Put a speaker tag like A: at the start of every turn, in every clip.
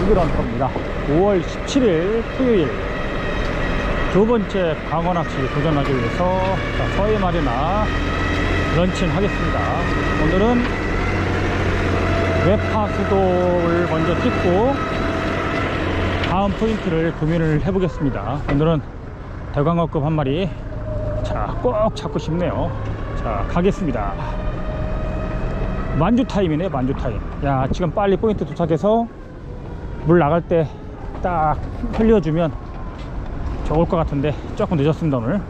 A: 누구런터입니다. 5월 17일 토요일. 두 번째 광어 낚시 도전하기 위해서 자, 서해 마리나 런칭 하겠습니다. 오늘은 외파 수도를 먼저 찍고 다음 포인트를 고민을 해보겠습니다. 오늘은 대광어급 한 마리 자꼭 잡고 싶네요. 자 가겠습니다. 만주 타임이네 만주 타임. 야 지금 빨리 포인트 도착해서 물 나갈 때 딱 흘려주면 좋을 것 같은데 조금 늦었습니다 오늘.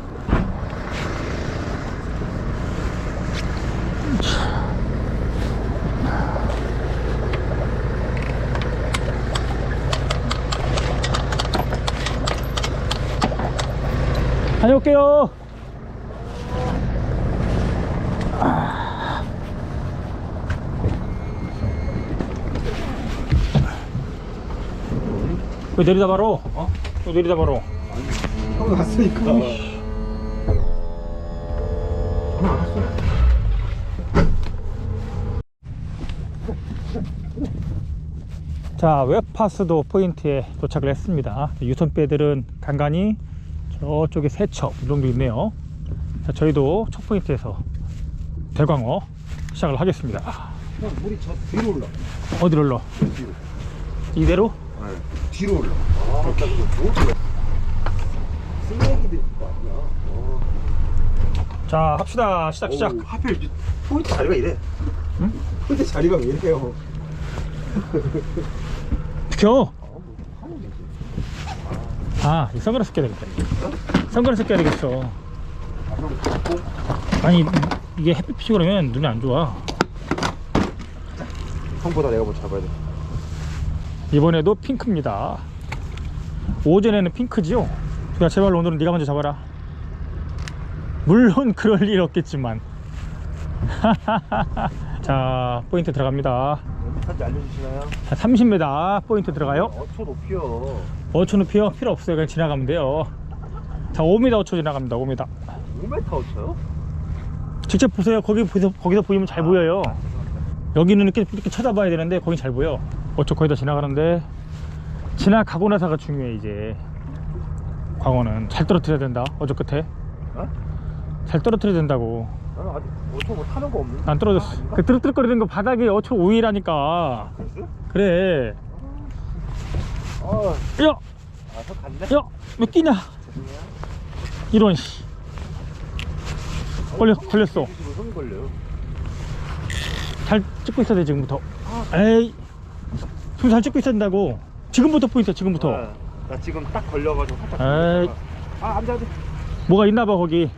A: 다녀올게요 왜 내리다 바로 어? 왜 내리다 바로
B: 형 왔으니까.
A: 자 웹파스도 포인트에 도착을 했습니다 유선배들은 간간히 저쪽에 세척 이 정도 있네요 자 저희도 첫 포인트에서 대광어 시작을 하겠습니다
B: 형 물이 저 뒤로 올라.
A: 어디로 올라
B: 뒤로.
A: 이대로
B: 네. 뒤로 올라. 아, 나 이거 뭐? 쓰레기들 거 아니야. 어.
A: 자 합시다 시작 시작
B: 하필 이 포인트 자리가 이래.
A: 응?
B: 포인트 자리가 왜 이래요?
A: 비켜
B: 아, 뭐.
A: 아이 선글라스 껴야 되겠다 선글라스 껴야 되겠어
B: 아,
A: 아니 이게 햇빛 비치고 그러면 눈이 안 좋아
B: 형보다 내가 뭐 잡아야 돼.
A: 이번에도 핑크입니다. 오전에는 핑크지요. 야 제발 오늘은 네가 먼저 잡아라. 물론 그럴 일 없겠지만. 자 포인트 들어갑니다.
B: 어디까지 알려주시나요?
A: 자 30m 포인트 들어가요.
B: 어초 높이요.
A: 5초 높이요? 필요 없어요. 그냥 지나가면 돼요. 자 5m 5초 지나갑니다. 5m
B: 5m 어쳐요?
A: 직접 보세요. 거기 보세요 거기서 보이면 잘 보여요. 여기는 이렇게, 이렇게 쳐다봐야 되는데 거긴 잘 보여 어쩌 거의 다 지나가는데 지나가고 나서가 중요해 이제 광어는 잘 떨어뜨려야 된다 어저 끝에
B: 어?
A: 잘 떨어뜨려야 된다고
B: 나는 아직 어초 뭐 타는 거 없는데.
A: 안 떨어졌어
B: 아,
A: 그 뜨뜻거리는 거 바닥에 어초 우위라니까
B: 그랬어?
A: 그래
B: 아,
A: 야!
B: 아, 저 갔네.
A: 야! 왜 끼냐. 이런 씨 걸려 걸렸어
B: 형이 걸려요.
A: 잘 찍고 있어야 돼 지금부터 에이 지금 잘 찍고 있어야 된다고 지금부터 포인트 지금부터
B: 네, 나 지금 딱 걸려가지고 살짝.
A: 에이.
B: 아, 안돼 안돼.
A: 뭐가 있나 봐 거기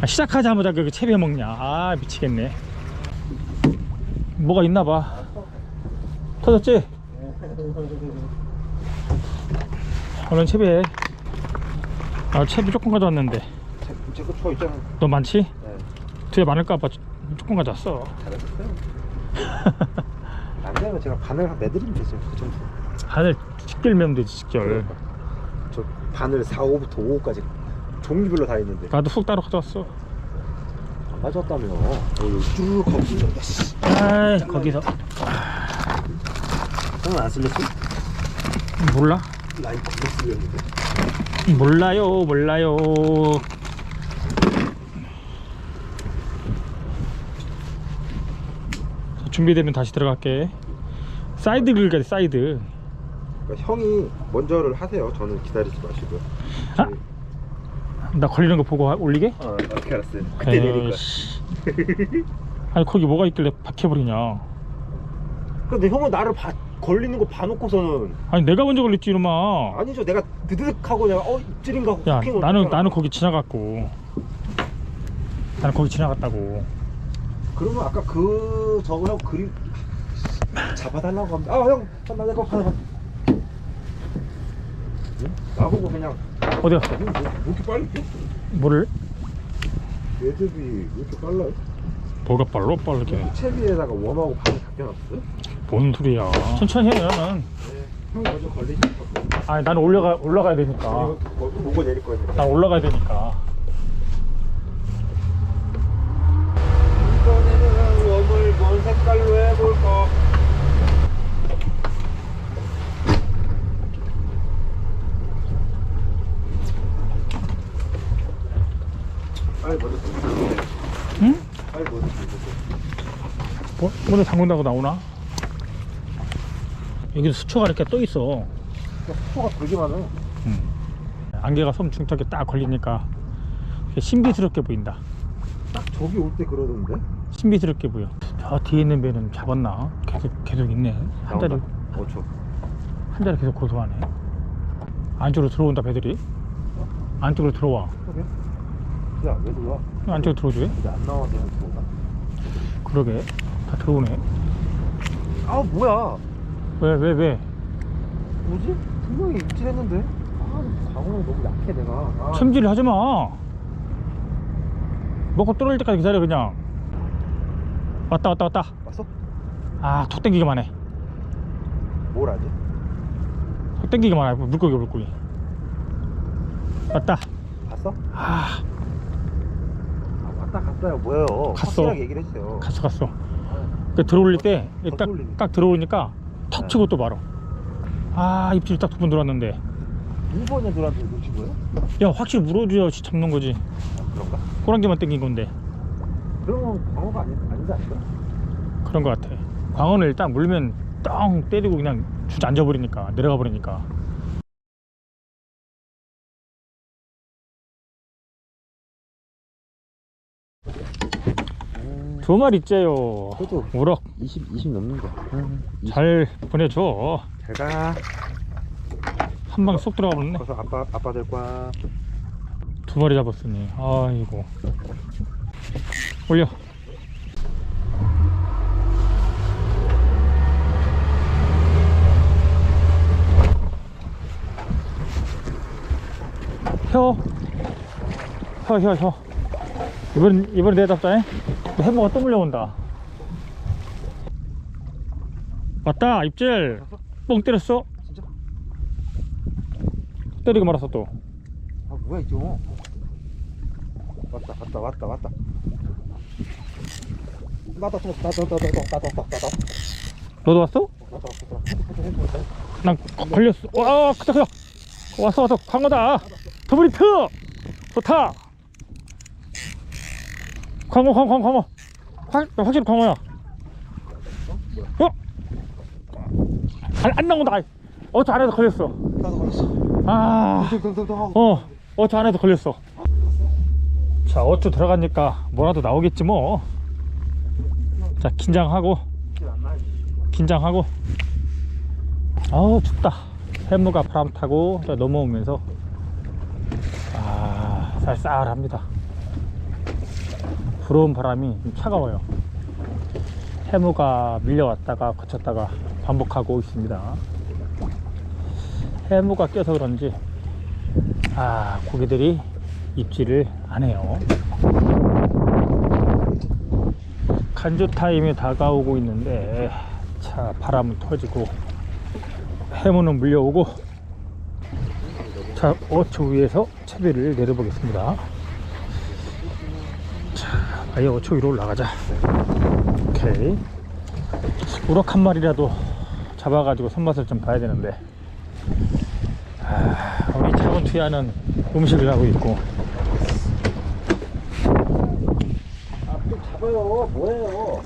A: 아, 시작하자마자 그 채비 먹냐 아 미치겠네 뭐가 있나 봐 터졌지? 얼른 채비해 아 채비 조금 가져왔는데
B: 제거 쳐 있잖아.
A: 너 많지?
B: 네,
A: 뒤에 많을까봐 조금 가져왔어
B: 잘하셨어요. 안 되면 제가 바늘 한 내드리면 되죠. 그 정도.
A: 하늘 직결면 되지 직결
B: 저 바늘 4, 5부터 5호까지 종류별로 다 있는데
A: 나도 훅 따로 가져왔어
B: 안 가져왔다며. 어, 여기 쭉 가고 있는데. 씨.
A: 아이 거기서
B: 형은 안 쓸렸어?
A: 몰라?
B: 라인 겁나 쓸렸는데.
A: 몰라요 몰라요 자, 준비되면 다시 들어갈게 사이드 긁어야 돼 사이드
B: 그러니까 형이 먼저를 하세요. 저는 기다리지 마시고요.
A: 아! 나 걸리는 거 보고 하- 올리게?
B: 아, 어떻게 알았어요? 그때 내릴 거야.
A: 에이씨. 아니 거기 뭐가 있길래 박혀버리냐
B: 근데 형은 나를 봐, 걸리는 거 봐놓고서는
A: 아니 내가 먼저 걸렸지 이놈아
B: 아니죠. 내가 드득하고 내가 어 입질인가 하고
A: 야 나는
B: 했잖아.
A: 나는 거기 지나갔고 나는 거기 지나갔다고
B: 그러면 아까 그 저거 형 그림 잡아달라고 합니다. 아 형, 나 내가 받아. 나보고 그냥
A: 어디 갔어?
B: 뭐, 뭐 이렇게 빨리 뛰어?
A: 뭐를?
B: 매듭이 왜 이렇게 빨라요?
A: 뭐가 빨로 빠르게
B: 채비에다가 웜하고 바늘 바뀌어놨어요?
A: 뭔 소리야 천천히 해 나는
B: 네. 형 먼저 걸리지.
A: 아니 나는 올라가 올라가야 되니까
B: 이거 뭐, 보고 내릴 거니까.
A: 난 올라가야 되니까? 문을 잠근다고 나오나? 여기도 수초가 이렇게 떠 있어.
B: 수초가 되게 많아.
A: 안개가 섬 중턱에 딱 걸리니까 신비스럽게 보인다.
B: 딱 저기 올 때 그러던데?
A: 신비스럽게 보여. 저 뒤에 있는 배는 잡았나? 계속 계속 있네. 한 자리
B: 5초.
A: 한 자리 계속 고소하네. 안쪽으로 들어온다 배들이. 안쪽으로 들어와.
B: 그래? 야, 왜 들어와?
A: 안쪽으로 들어오지?
B: 이제 안 나와, 그냥 들어오나?
A: 그러게. 다 들어오네.
B: 아, 뭐야?
A: 왜 왜 왜?
B: 뭐지? 분명히 입질했는데? 아, 광어는 너무 약해, 내가. 아,
A: 챔질을 하지 마. 먹고 떨어질 때까지 기다려 그냥. 왔다 왔다 왔다.
B: 왔어?
A: 아, 톡 땡기기만 해.
B: 뭘 하지?
A: 톡 땡기기만 해. 물고기 물고기. 왔다.
B: 봤어?
A: 아,
B: 아, 왔다 갔다요, 뭐예요?
A: 갔어.
B: 확실하게 얘기를 해주세요.
A: 갔어 갔어. 그 들어올릴 때더딱
B: 들어올리네.
A: 딱 들어오니까 턱
B: 네.
A: 치고 또 말어. 아, 입질 딱 두 번 들어왔는데.
B: 두 번에 들어왔는데 놓친 거예요?
A: 야, 확실히 물어줘야지 잡는 거지.
B: 아, 그런가?
A: 꼬랑지만 땡긴 건데.
B: 그러면 광어가 아니, 아니지 않을까?
A: 그런 거 같아. 광어는 일단 물면 땅 때리고 그냥 주저앉아 버리니까 내려가 버리니까. 두 마리 있째요.
B: 그래도
A: 우럭
B: 20, 20 넘는데.
A: 잘 보내줘.
B: 잘 가.
A: 한 방에 쏙 들어가 버렸네.
B: 거기서 아빠, 아빠 될 거야.
A: 두 마리 잡았으니. 아이고. 올려. 혀. 혀, 혀, 혀. 이번, 이번에 내가 잡자. 해모가 또 물려온다. 왔다, 입질. 뻥 때렸어.
B: 진짜?
A: 때리고 말았어, 또.
B: 아, 뭐야, 이거. 왔다, 왔다, 왔다, 왔다. 또, 나다, 나다, 나다, 나다, 나다, 나다.
A: 너도 왔어? 난 거- 걸렸어. 와, 크다, 크다. 왔어, 왔어. 광어다. 더블리트. 좋다. 광어, 광어, 광어. 확, 확실히 광어야. 어? 안, 안 나온다. 어, 저 안에서 걸렸어.
B: 나도 걸렸어.
A: 아. 어, 어, 저 안에서 걸렸어. 자, 어쭈 들어가니까 뭐라도 나오겠지 뭐. 자, 긴장하고, 긴장하고. 아우, 춥다. 해무가 바람 타고 자, 넘어오면서 아, 쌀쌀합니다. 불어온 바람이 좀 차가워요. 해무가 밀려왔다가 거쳤다가 반복하고 있습니다. 해무가 껴서 그런지 아 고기들이 입질을 안 해요. 간조 타임이 다가오고 있는데 자 바람은 터지고 해무는 물려오고 자 어초 위에서 채비를 내려보겠습니다. 자 아예 어초 위로 올라가자. 오케이 우럭 한 마리라도 잡아가지고 손맛을 좀 봐야 되는데 아, 우리 차분 투야는 음식을 하고 있고
B: 아, 좀 잡아요. 뭐예요?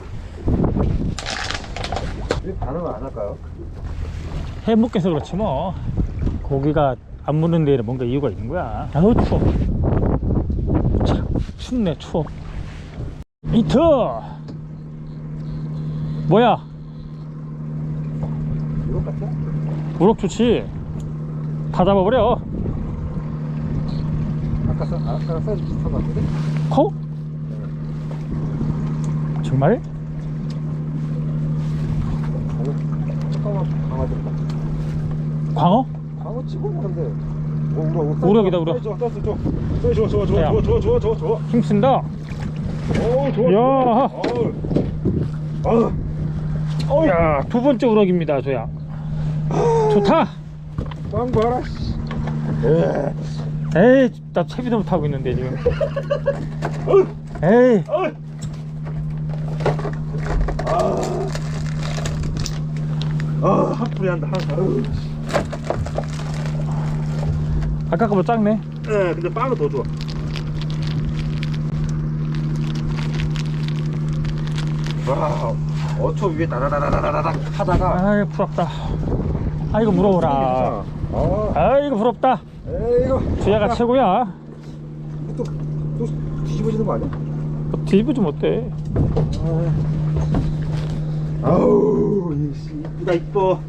B: 왜 반응을 안 할까요?
A: 해묵해서 그렇지 뭐 고기가 안 무는 데에는 뭔가 이유가 있는 거야 아우 추워 참 춥네 추워 이트 뭐야
B: 같아?
A: 우럭 좋지 다 잡아버려
B: 아까 사, 아까 사이즈 비슷한 것 같은데?
A: 커? 정말?
B: 어, 잠깐만 강아지다.
A: 광어?
B: 강어 집어먹는데. 어, 우럭, 우럭.
A: 우럭이다, 우럭.
B: 좋아, 좋아, 좋아. 좋아, 좋아, 좋아,
A: 야.
B: 좋아, 좋아, 좋아, 좋아, 좋아.
A: 힘쓴다
B: 오, 좋아.
A: 야.
B: 어우,
A: 야, 두 번째 우럭입니다, 저야. 좋다.
B: 빵 봐라. 씨. 예.
A: 에이, 나 채비도 못 하고 있는데 지금. 에이.
B: 아, 아, 한풀이 한다. 한.
A: 아까 거보다 작네.
B: 예, 근데 빵은 더 좋아. 와우. 어초 위에 따라라라라락 하다가
A: 아이 부럽다. 아이고 무러워라.
B: 아.
A: 아이고 부럽다.
B: 에이구
A: 주야가 최고야.
B: 또, 또 뒤집어지는 거 아니야?
A: 뭐 뒤집어주면 어때?
B: 아우 이씨 이쁘다 이뻐.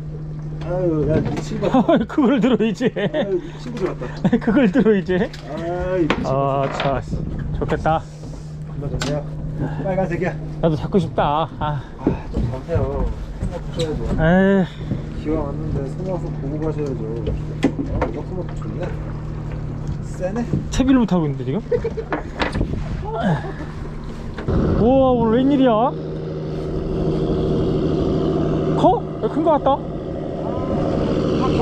B: 아유 야 미친 거
A: 아이, 그걸 들어 이제.
B: 아유 친구 들었다.
A: 그걸 들어 이제.
B: 아이 거
A: 아참 좋겠다.
B: 존나 좋네요 빨간색이야?
A: 나도 잡고 싶다. 아.
B: 아좀 가세요. 생각 보셔야죠.
A: 에이
B: 기왕 왔는데 생각서 보고 가셔야죠. 어 소모도 좋네. 세네.
A: 채비를 못 하고 있는데 지금? 우와 오늘 웬일이야? 커? 큰 거 같다.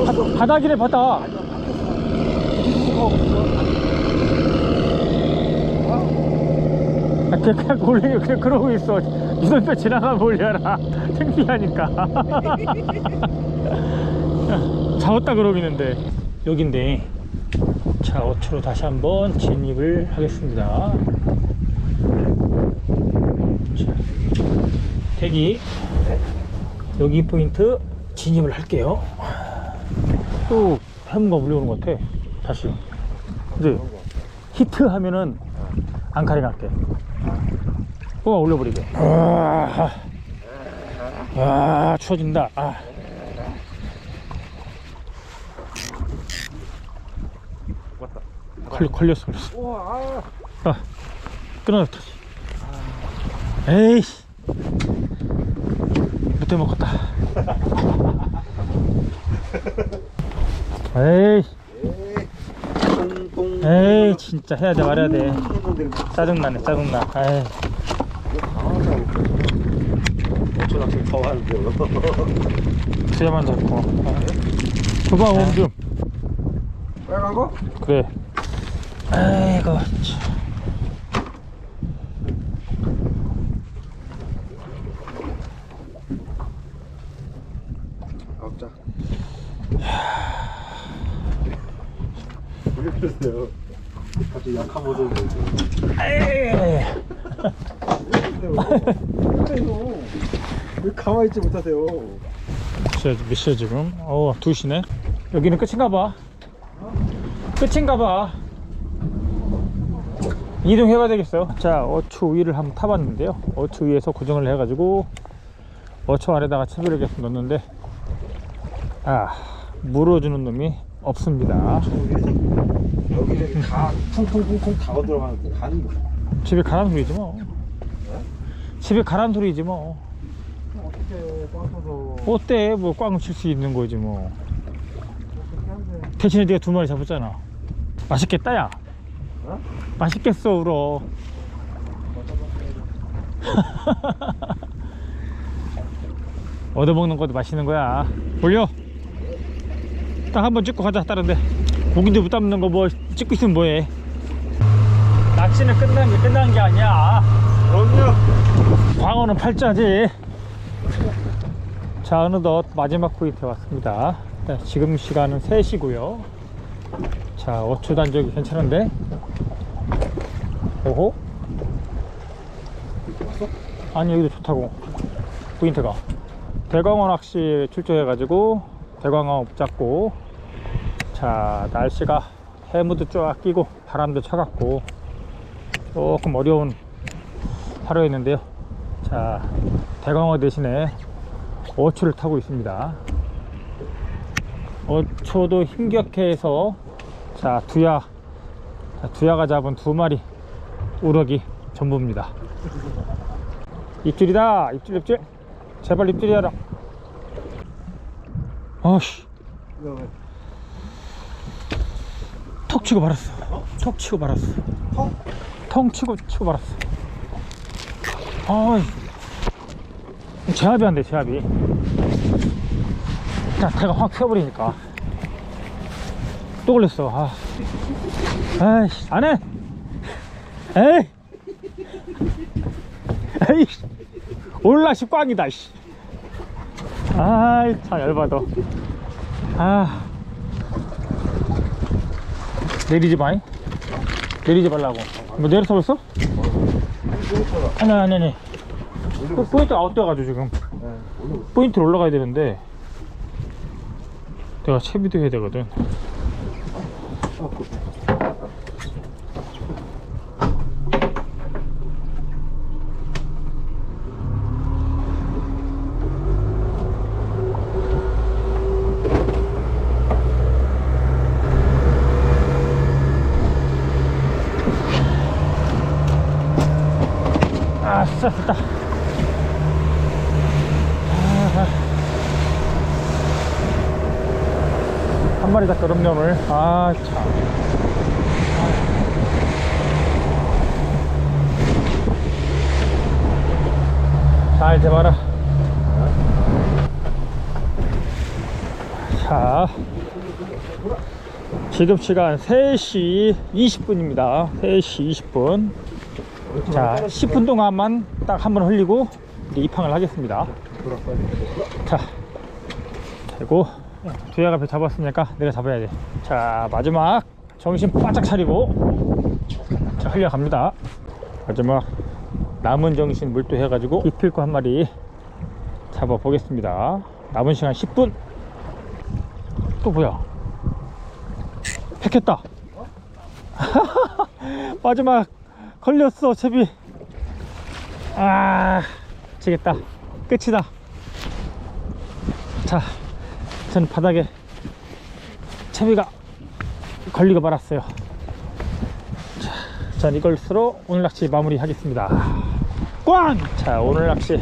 A: 바, 바닥이래 바닥 아, 그냥, 그냥 골뱅이 그냥 그러고 있어. 이선배 지나가면 올려라. 창피하니까. 잡았다 그러기는데 여긴데. 자 어초로 다시 한번 진입을 하겠습니다. 자, 대기. 여기 포인트 진입을 할게요. 또 해문가 물려오는 것 같아 다시. 이제 히트 하면은 앙카리 갈게 또 올려버리게 아, 아 추워진다 아. 걸려, 걸렸어 걸렸어
B: 우와
A: 아, 끊어졌다. 에이씨. 못해 먹었다. 에이,
B: 에이
A: 진짜 해야 돼, 말해야 돼. 짜증나네, 짜증나. 에이,
B: 이거 당황하지 않을까 어쩌 낚시 더 하는데요
A: 수야만 잡고. 줘봐, 몸 좀.
B: 빨간 거?
A: 그래. 아이고, 참.
B: 아홉 자왜 그러세요? 갑자기 약한 모습을 보이세요
A: 에이.
B: 그래요 왜 가만히 있지 못하세요
A: 몇 시야, 지금? 어, 2시네. 여기는 끝인가 봐. 끝인가 봐. 이동해봐야 되겠어요. 자, 어초 위를 한번 타봤는데요. 어초 위에서 고정을 해가지고 어초 아래다가 채비를 계속 넣는데 아, 물어주는 놈이 없습니다.
B: 여기저기 다 쿵쿵쿵쿵 다 들어가는데 가는 거
A: 집에 가란 소리지 뭐. 집에 가란 소리지 뭐.
B: 어떻게 빠져서
A: 어때? 뭐 꽝 칠 수 있는 거지 뭐.
B: 어떻게 한데
A: 대신에 네가 두 마리 잡았잖아. 맛있겠다 야.
B: 어?
A: 맛있겠어 울어. 얻어먹는 것도 맛있는 거야. 올려. 딱 한번 찍고 가자 다른데. 고기도 못 담는 거 뭐 찍고 있으면 뭐해. 낚시는 끝난 게 끝난 게 아니야.
B: 그럼요
A: 광어는 팔자지. 자, 어느덧 마지막 포인트에 왔습니다. 네, 지금 시간은 3시고요. 자, 5초 단적이 괜찮은데? 오호? 아니, 여기도 좋다고. 포인트가. 대광어 낚시 출조해 가지고, 대광어 잡고, 자, 날씨가 해무도 쫙 끼고, 바람도 차갑고, 조금 어려운 하루였는데요. 자, 대광어 대신에 어초를 타고 있습니다. 어초도 힘겹게 해서 자 두야 자, 두야가 잡은 두 마리 우럭이 전부입니다. 입질이다 입질 입질 제발 입질이야라. 아씨? 턱 치고 말았어. 턱 치고 말았어.
B: 턱?
A: 텅 치고 치고 말았어. 아, 제압이 안 돼, 제압이. 그냥 대가 확 펴버리니까. 또 걸렸어, 아. 아이씨, 안 해! 에이! 에이! 올라시 꽝이다, 씨. 아이, 참, 열받아. 아. 내리지 마이. 내리지 말라고. 뭐 내려서 벌써? 아니 아니 아니.
B: 있어.
A: 포인트 아웃돼가지고 지금. 포인트로 올라가야 되는데 내가 채비도 해야 되거든
B: 아, 그-
A: 아싸 됐다 아하. 한 마리 잡기 어렵네 오늘 아참. 잘 잡아라. 자 지금 시간 3시 20분입니다. 3시 20분. 자 10분 동안만 딱 한 번 흘리고 이제 입항을 하겠습니다. 자 되고 두야가 배 잡았으니까 내가 잡아야 돼 자 마지막. 정신 바짝 차리고. 자 흘려갑니다. 마지막. 남은 정신 물도 해가지고 기필코 한 마리 잡아 보겠습니다. 남은 시간 10분. 또 뭐야? 팩했다. 마지막. 걸렸어 채비. 아 지겠다. 끝이다. 자 저는 바닥에 채비가 걸리고 말았어요. 자, 전 이걸로 오늘 낚시 마무리 하겠습니다. 꽝! 자 오늘 낚시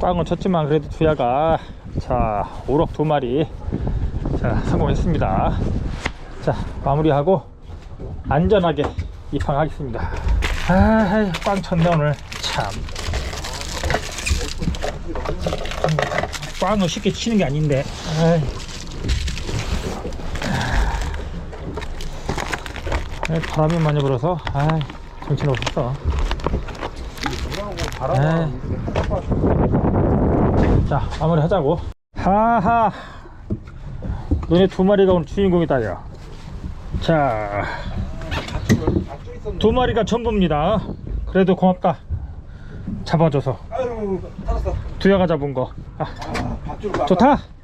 A: 꽝은 쳤지만 그래도 두야가 자 오락 두 마리 자 성공했습니다. 자 마무리하고 안전하게 입항하겠습니다. 아, 꽝 쳤네 오늘. 참 꽝을 쉽게 치는 게 아닌데. 아이. 아, 바람이 많이 불어서 아 정신 없었어
B: 바람아.
A: 자 마무리 하자고. 하하. 너네 두 마리가 오늘 주인공이다 야자두 마리가 전부입니다. 그래도 고맙다. 잡아줘서. 두야가 잡은 거. 아. 좋다